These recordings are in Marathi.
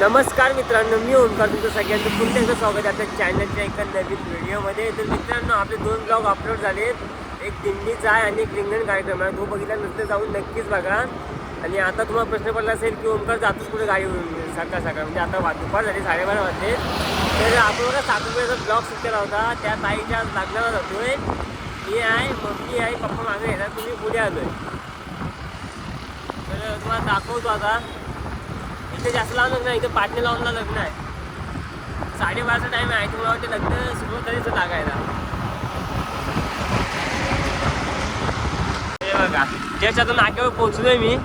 नमस्कार मित्रांनो मी ओंकार तुमचं सगळ्यांचं पुन्हा एकदा स्वागत आहे आपल्या चॅनलच्या एका नवीन व्हिडिओमध्ये. तर मित्रांनो आपले दोन ब्लॉग अपलोड झाले एक दिंडीचा आहे आणि एक रिंगण कार्यक्रम आहे. तो बघितला नसतं जाऊन नक्कीच बघा. आणि आता तुम्हाला प्रश्न पडला असेल की ओंकार जातोच कुठे गाडीवरून सकाळ सकाळ. म्हणजे आता वा- दुपार झाली साडेबारा वाजले. तर आपण बघा सातपुड्याचा ब्लॉग शूट केला होता. त्या ताईच्या लग्नाला जातोय. मी आहे मम्मी आहे पप्पा मागे येणार तुम्ही पुढे आलोय. तर तुम्हाला दाखवतो आता. इथे जास्त लावून लग्न आहे इथे पाटणे लावूनला लग्न आहे. साडेबाराचा टाईम आहे तुम्हाला वाटते लग्न सुरू तरीच लागायला? बघा जस्ट नाक्यावर पोहोचलोय मी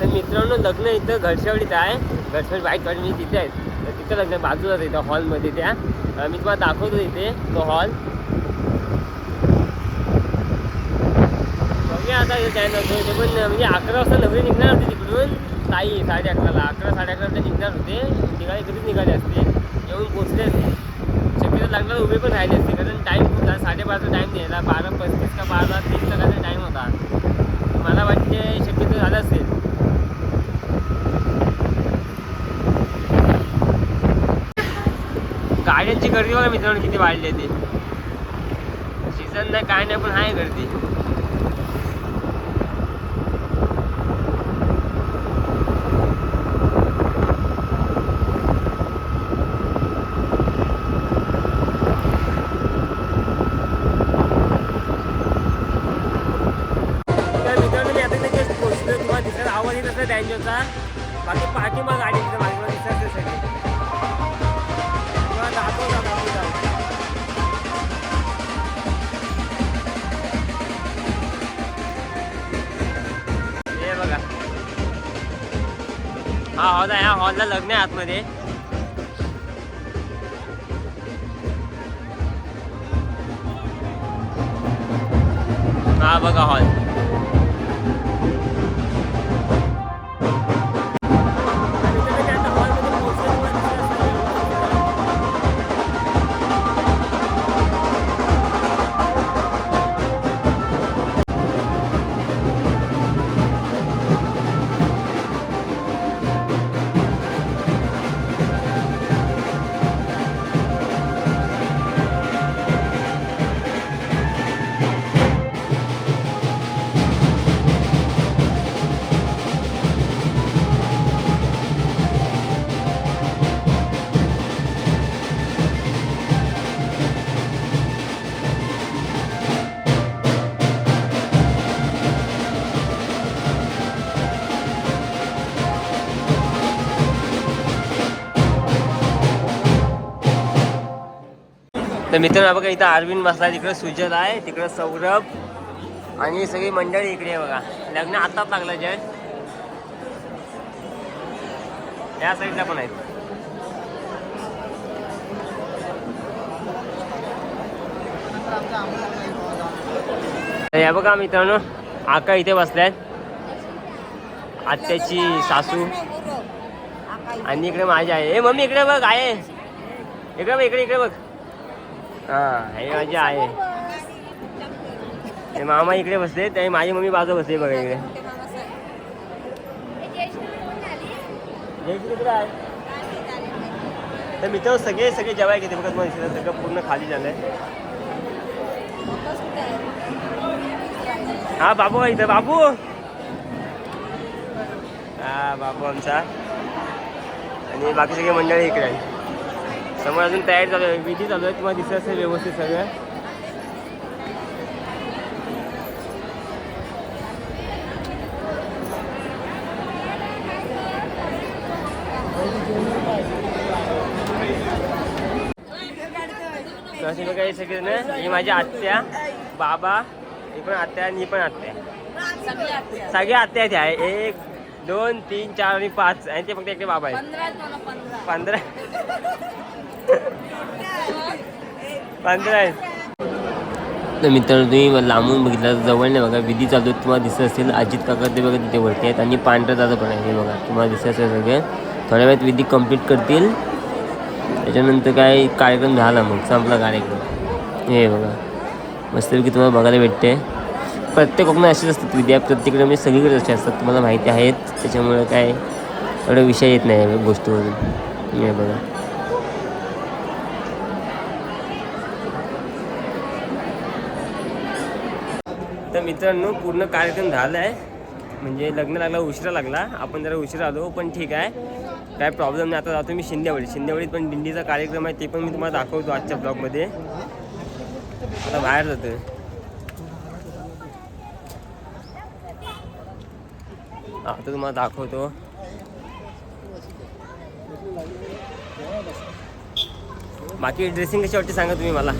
तर मित्रांनो लग्न इथं घरशावडीत आहे. घरशावडी बाईक गाडी मी तिथे आहे. तर तिथं लग्न बाजूलाच आहे इथं हॉलमध्ये त्या. मी तुम्हाला दाखवतो इथे तो हॉल. बघूया आता इथे काय नव्हतं ते पण म्हणजे अकरा वाजता नवरी निघणार होती तिकडून. ताई साडे अकराला. अकरा साडे अकराला निघणार होते. निघाले कधीच निघाले असते. येऊन पोचले असते. शक्यतो लग्नाला उभे पण राहिले असते कारण टाईम होता. साडेबाराचा टाईम द्यायला. बारा पस्तीस का बारा तीसचा काहीतरी टाईम होता. मला वाटते शक्यतो झालं असेल. गाड्यांची गर्दी बघा मित्रांनो किती वाढली आहे ती. सीझन नाही काय नाही पण आहे गर्दी. तर मित्रांनो मी आता इथे just पोहोचलो तुम्हाला दिसत आवाज येत असेल डॅन्जरचा बाकी पाठी मग गाडी तिथे माझ्या हे बघा हा हॉल आहे ह्या हॉलला लग्न आहे आतमध्ये हा बघा हॉल तर मित्रांनो बघा इथं अरविंद बसला तिकडं सुजल आहे तिकडं सौरभ आणि सगळी मंडळी इकडे आहे बघा. लग्न आताच लागलं जय या साईडला पण आहेत. या बघा मित्रांनो आका इथे बसल्यात आत्याची सासू. आणि इकडे माझी आहे ए मम्मी इकडे बघ आहे इकडे बघ इकडे इकडे बघ. हा हे माझी आहे हे मामा इकडे बसले ते माझी मम्मी बाजू बसते बघा इकडे. आहे. तर मित्र सगळे सगळे जेवाय घेते बघा तुम्हाला सगळं पूर्ण खाली झालंय. हा बाबू इथं. बाबू! हा बाबू आमचा. आणि बाकी सगळे मंडळी इकडे आहे समोर अजून तयारी चालू आहे. विधी चालू आहे. तुम्हाला दिसत असेल व्यवस्थित सगळं. असे बघा हे सगळे ना ही माझी आत्या बाबा ही पण आत्या आणि ही पण आत्या. सगळे आत्या. आहेत ह्या. एक दोन तीन चार आणि पाच. आणि ते फक्त एकटे बाबा आहेत. पंधरा. तर मित्रांनो तुम्ही लांबून बघितलं जवळ नाही बघा विधी चालू तुम्हाला दिसत असेल अजित काका ते बघा तिथे वरती आहेत आणि पांढरा दादा पण आहे हे बघा तुम्हाला दिसत असेल सगळे. थोड्या वेळात विधी कंप्लीट करतील. त्याच्यानंतर काय कार्यक्रम झाला मग संपला कार्यक्रम. हे बघा मस्तपैकी तुम्हाला बघायला भेटते. प्रत्येक कोकणात असेच असतात विद्या प्रत्येकडे म्हणजे सगळीकडे असे असतात तुम्हाला माहिती आहेत. त्याच्यामुळे काय एवढा विषय येत नाही गोष्टीवरून. हे बघा. मित्रांनो पूर्ण कार्यक्रम झाला आहे म्हणजे लग्न लागला उशिरा लागला. आपण जरा उशिरा आलो पण ठीक आहे. काय प्रॉब्लेम नाही. आता जातो मी शिंदेवाडी. शिंदेवाडीत पण दिंडीचा कार्यक्रम आहे ते पण मी तुम्हाला दाखवतो आजच्या ब्लॉगमध्ये आता बाहेर जातो आता तुम्हाला दाखवतो. बाकी ड्रेसिंग कशी वाटते सांगा तुम्ही मला.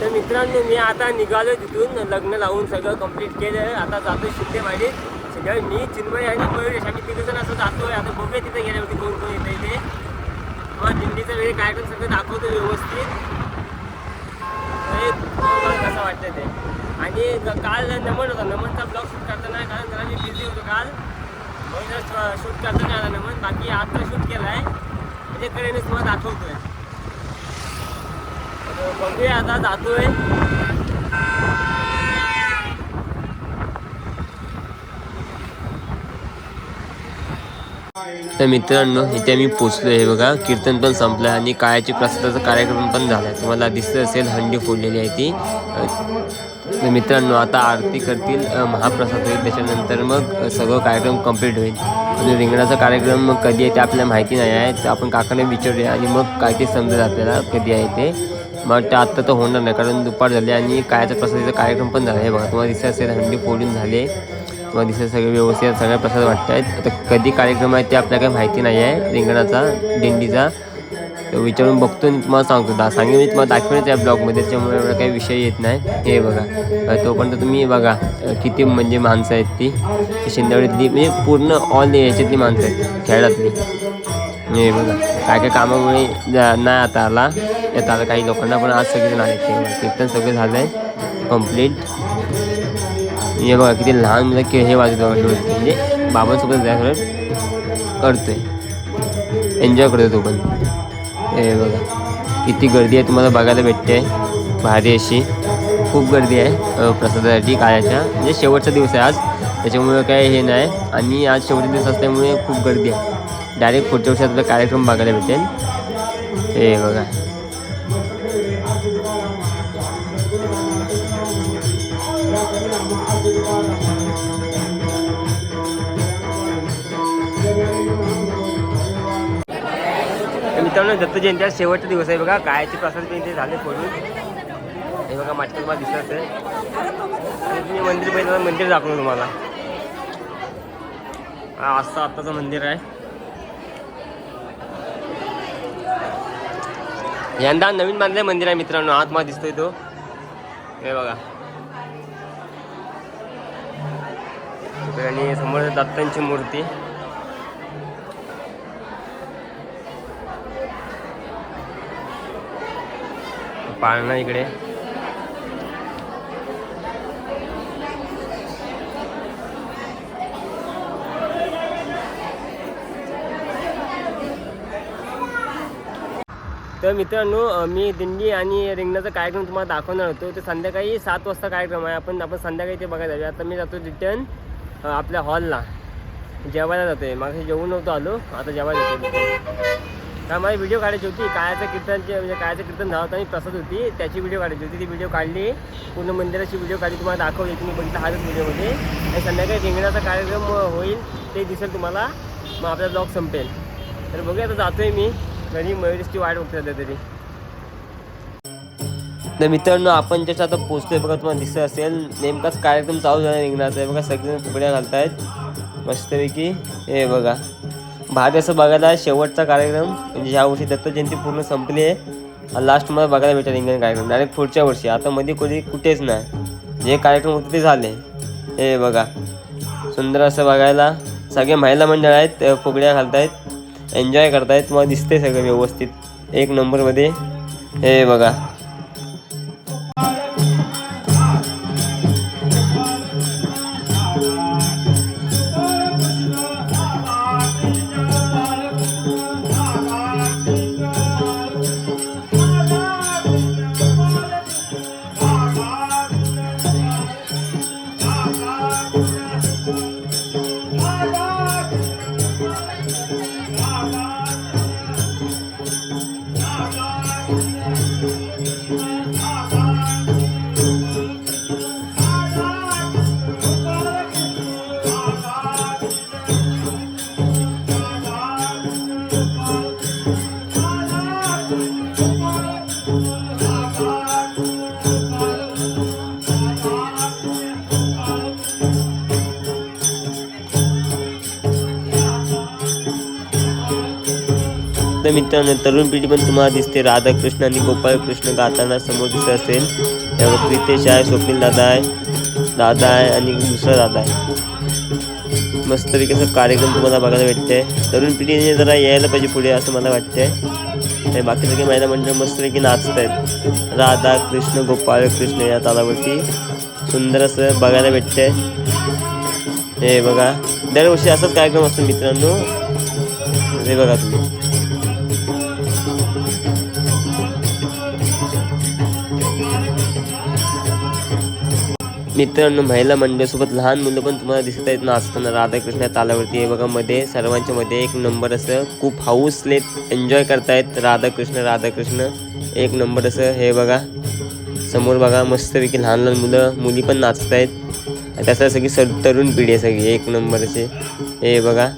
तर मित्रांनो मी आता निघालो तिथून. लग्न लावून सगळं कंप्लीट केलं आता जातो शिंदेवाडीत. सगळं मी चिन्मय आणि मयुरेश आम्ही तिघ जण असं जातोय. आता बघूया तिथे गेल्यावरती कोण कोण येतं इथे मग दिंडीचा वेळ कार्यक्रम सगळं दाखवतो व्यवस्थित. कसं वाटतं ते. आणि काल नमन होता. नमनचा ब्लॉग शूट करताना कारण जरा मी बिझी होतो काल. म्हणून शूट करता आला नमन. बाकी आता शूट केला आहे त्याच्याकडे मी तुम्हाला दाखवतोय. बघूया आता जातोय. तर मित्रांनो इथे मी पोचलो हे बघा कीर्तन पण संपलं आणि काळ्याची प्रसादाचा कार्यक्रम पण झाला. तुम्हाला दिसत असेल हंडी फोडलेली आहे ती. तर मित्रांनो आता आरती करतील महाप्रसाद होईल. त्याच्यानंतर मग सगळं कार्यक्रम कंप्लीट होईल. आणि रिंगणाचा कार्यक्रम मग कधी आहे ते आपल्याला माहिती नाही आहे. तर आपण काकाने विचारूया आणि मग काय ते समजेल आपल्याला कधी आहे ते. मग वाटतं आत्ता तर होणार नाही कारण दुपार झाली आणि काळ्याचा प्रसादाचा कार्यक्रम पण झाला. हे बघा तुम्हाला दिसत असेल हंडी फोडून झाले. तुम्हाला दिसत सगळे व्यवस्थित सगळे प्रसाद वाटत आहेत. आता कधी कार्यक्रम आहे ते आपल्याला काही माहिती नाही आहे. रिंगणाचा दिंडीचा. तर विचारून बघतो आणि तुम्हाला सांगतो. दा सांगेन मी तुम्हाला दाखवेनच या ब्लॉगमध्ये त्याच्यामुळे एवढा काही विषय येत नाही. हे बघा तोपर्यंत तुम्ही बघा किती म्हणजे माणसं आहेत ती. शिंदेवाडीतली म्हणजे पूर्ण ऑल याच्यातली माणसं आहेत खेळातली. हे बघा काय काय कामामुळे नाही आता आला. येत आता काही लोकांना पण आज सगळेजण आले ते कीर्तन सगळं झालं आहे कंप्लीट हे बघा किती लहान मुलं के हे वाजत म्हणजे बाबांसोबत जायचं आहे एन्जॉय करतो तो पण. हे बघा किती गर्दी आहे तुम्हाला बघायला भेटते. भारी अशी. खूप गर्दी आहे प्रसादासाठी काळ्याच्या म्हणजे शेवटचा दिवस आहे आज. त्याच्यामुळे काय हे नाही. आणि आज शेवटचा दिवस असल्यामुळे खूप गर्दी आहे. डायरेक्ट पुढच्या वर्षी आपला कार्यक्रम बघायला भेटेल. हे बघा. मित्रांनो दत्त जयंतीचा शेवटचा दिवस आहे बघा. गायचे प्रसाद जयंती झाले फोडून. हे बघा माझ्या तुम्हाला दिसत आहे तुम्ही मंदिर पहिलं मंदिर दाखवलं तुम्हाला. हा आजचं आत्ताचं मंदिर आहे. यंदा नवीन बांधलं मंदिर आहे मित्रांनो. आत मला दिसतोय तो. हे बघा. आणि समोर दत्तांची मूर्ती. पाळणा इकडे. तर मित्रांनो मी दिंडी आणि रिंगणाचा कार्यक्रम तुम्हाला दाखवणार होतो. ते संध्याकाळी सात वाजता कार्यक्रम आहे. आपण आपण संध्याकाळी ते बघायला जाऊया. आता मी जातो रिटर्न आपल्या हॉलला जेवायला जातोय. मागे जेवून नव्हतो आलो. आता जेवायला जातो तर माझी व्हिडिओ काढायची होती. काळाचं कीर्तनचे म्हणजे कायचं कीर्तन झालं होतं आणि प्रसाद होती त्याची व्हिडिओ काढायची होती. ती व्हिडिओ काढली. पूर्ण मंदिराची व्हिडिओ काढली. तुम्हाला दाखवली तुम्ही बघितलं हाच व्हिडिओमध्ये आणि संध्याकाळी रिंगणाचा कार्यक्रम होईल ते दिसेल तुम्हाला. मग आपला ब्लॉग संपेल. तर बघूया आता जातोय मी. घरी मयुरेशची वाट बघतो सध्या तरी. तर मित्रांनो आपण जसं आता पोचतोय. बघा तुम्हाला दिसत असेल. नेमकाच कार्यक्रम चालू झाला रिंगणाचा आहे बघा सगळेजण फुगड्या घालतायत. मस्तपैकी. हे बघा. भारी असं बघायला शेवटचा कार्यक्रम म्हणजे ह्या वर्षी दत्त जयंती पूर्ण संपली आहे. लास्टमध्ये बघायला भेटेल रिंगण कार्यक्रम. डायरेक्ट पुढच्या वर्षी. आता मध्ये कोणी कुठेच नाही. जे कार्यक्रम होते ते झाले. हे बघा. सुंदर असं बघायला. सगळे महिला मंडळ आहेत फुगड्या घालतायत. एन्जॉय करतायत. तुम्हाला दिसते सगळं व्यवस्थित. एक नंबरमध्ये. हे बघा. तर मित्रांनो तरुण पिढी पण तुम्हाला दिसते. राधाकृष्ण आणि गोपाळकृष्ण गाताना समोर दिसत असेल. त्यावर प्रितेश आहे स्वप्नील दादा आहे दादा आहे आणि दुसरा दादा आहे. मस्त असं कार्यक्रम तुम्हाला बघायला भेटते तरुण पिढीने जरा यायला पाहिजे पुढे असं मला वाटतंय. बाकी सगळे महिला मंडळ मस्तपैकी नाचत आहेत राधा कृष्ण गोपाळ कृष्ण या तालावरती सुंदर असं बघायला भेटतंय. हे बघा. दरवर्षी असाच कार्यक्रम असतो मित्रांनो. हे बघा तुम्ही. मित्रांनो महिला मंडळीसोबत लहान मुलं पण तुम्हाला दिसत आहेत. नाचताना राधाकृष्ण तालावरती हे बघा मध्ये सर्वांच्या मध्ये एक नंबर असं खूप हाऊसले एन्जॉय करतायत राधाकृष्ण राधाकृष्ण. एक नंबर असं हे बघा समोर बघा मस्तपैकी लहान लहान मुलं मुली पण नाचत आहेत त्याचा सगळी सर तरुण पिढी आहे सगळी एक नंबरचे हे बघा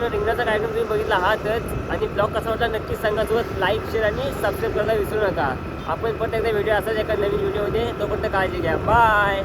मित्रांनो रिंगणाचा कार्यक्रम तुम्ही बघितला आहातच. आणि ब्लॉग कसा वाटला नक्कीच सांगा. सोबत लाईक शेअर आणि सबस्क्राईब करायला विसरू नका. आपण पण एकदा व्हिडिओ असाच एका नवीन व्हिडिओमध्ये तोपर्यंत काळजी घ्या. बाय